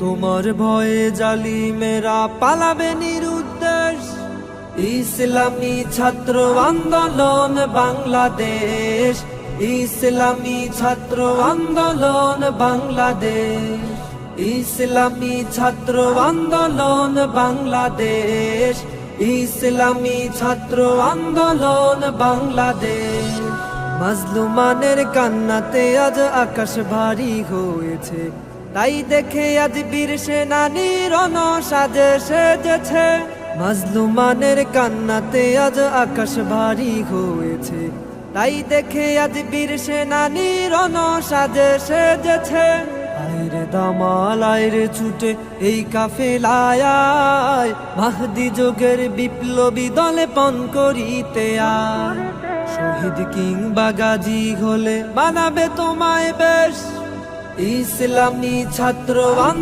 তোমার ভয়ে জালিমেরা পালাবে নিরুদ্দেশ। ইসলামী ছাত্র আন্দোলন বাংলাদেশ। ইসলামী ছাত্র আন্দোলন বাংলাদেশ। ইসলামী ছাত্র আন্দোলন বাংলাদেশ। ইসলামী ছাত্র আন্দোলন বাংলাদেশ। মাজলুমানের কান্নাতে আজ আকাশ ভারী হয়েছে। তাই দেখে আজ বীর সেনানি রণ সাজে সেজেছে। মাজলুমানের কান্নাতে আজ আকাশ ভারী হয়েছে। তাই দেখে আজ বীর সেনানি রণ সাজে সেজেছে। আইরে দামাল, আইরে ছুটে এই কাফেলায়। মাহদি যোগের বিপ্লবী দলে পণ করিতে আর শহীদ কিংবা গাজী হলে বানাবে তোমায় বেশ। ইসলামী ছাত্র